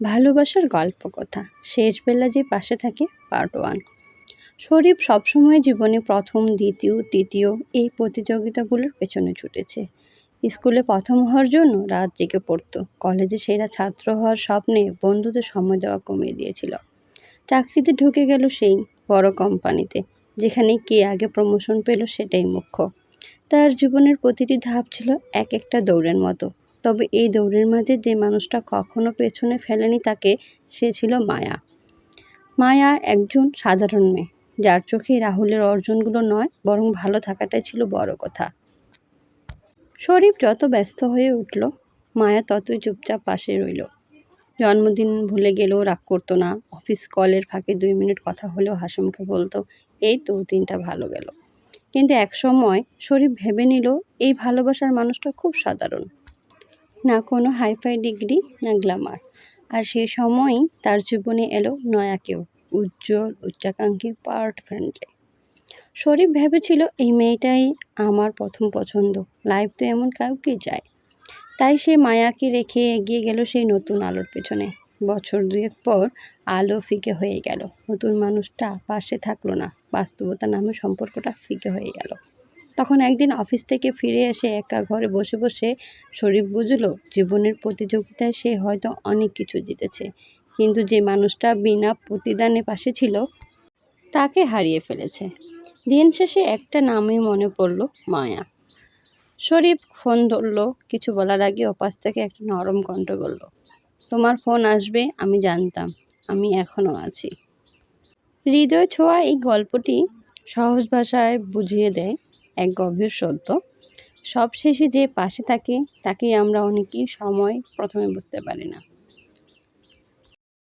ভালোবাসার গল্প কথা। শেষবেলা যে পাশে থাকে পার্ট ওয়ান শরীফ সবসময় জীবনে প্রথম, দ্বিতীয়, তৃতীয় এই প্রতিযোগিতাগুলোর পেছনে ছুটেছে। স্কুলে প্রথম হওয়ার জন্য রাত জেগে পড়তো। কলেজে সেরা ছাত্র হওয়ার স্বপ্নে বন্ধুদের সময় দেওয়া কমিয়ে দিয়েছিল। চাকরিতে ঢুকে গেল সেই বড় কোম্পানিতে, যেখানে কে আগে প্রমোশন পেল সেটাই মুখ্য। তার জীবনের প্রতিটি ধাপ ছিল এক একটা দৌড়ের মতো। তবে এই দৌড়ের মাঝে যে মানুষটা কখনো পেছনে ফেলেনি তাকে সে ছিল মায়া। মায়া একজন সাধারণ মেয়ে, যার চোখে রাহুলের অর্জনগুলো নয়, বরং ভালো থাকাটাই ছিল বড় কথা। শরীফ যত ব্যস্ত হয়ে উঠল, মায়া ততই চুপচাপ পাশে রইল। জন্মদিন ভুলে গেলেও রাগ করতো না, অফিস কলের ফাঁকে দুই মিনিট কথা হলেও হাসিমুখে বলতো, এই তো দিনটা ভালো গেল। কিন্তু এক সময় শরীফ ভেবে নিল, এই ভালোবাসার মানুষটা খুব সাধারণ। না কোনো হাইফাই ডিগ্রি, না গ্ল্যামার। আর সে সময়ই তার জীবনে এলো নয়া কেউ উজ্জ্বল, উচ্চাকাঙ্ক্ষী, পার্ট ফ্রেন্ডলি। শরীফ ভেবেছিল, এই মেয়েটাই আমার প্রথম পছন্দ। লাইফ তো এমন কাউকে যায় তাই সে মায়াকে রেখে এগিয়ে গেল সেই নতুন আলোর পেছনে। বছর দুয়েক পর আলো ফিকে হয়ে গেল। নতুন মানুষটা পাশে থাকল না। বাস্তবতা নামে সম্পর্কটা ফিকে হয়ে গেল। তখন একদিন অফিস থেকে ফিরে এসে একা ঘরে বসে বসে শরীফ বুঝলো, জীবনের প্রতিযোগিতায় সে হয়তো অনেক কিছু জিতেছে। কিন্তু যে মানুষটা বিনা প্রতিদানে পাশে ছিল, তাকে হারিয়ে ফেলেছে। দিন শেষে একটা নামই মনে পড়ল, মায়া। শরীফ ফোন ধরলো, কিছু বলার আগে ওপাশ থেকে একটা নরম কণ্ঠ বলল, তোমার ফোন আসবে, আমি জানতাম, আমি এখনও আছি। হৃদয় ছোঁয়া এই গল্পটি সহজ ভাষায় বুঝিয়ে দেয় এক গভীর সত্য। সবশেষে যে পাশে থাকে, তাকেই আমরা অনেকেই সময় প্রথমে বুঝতে পারি না।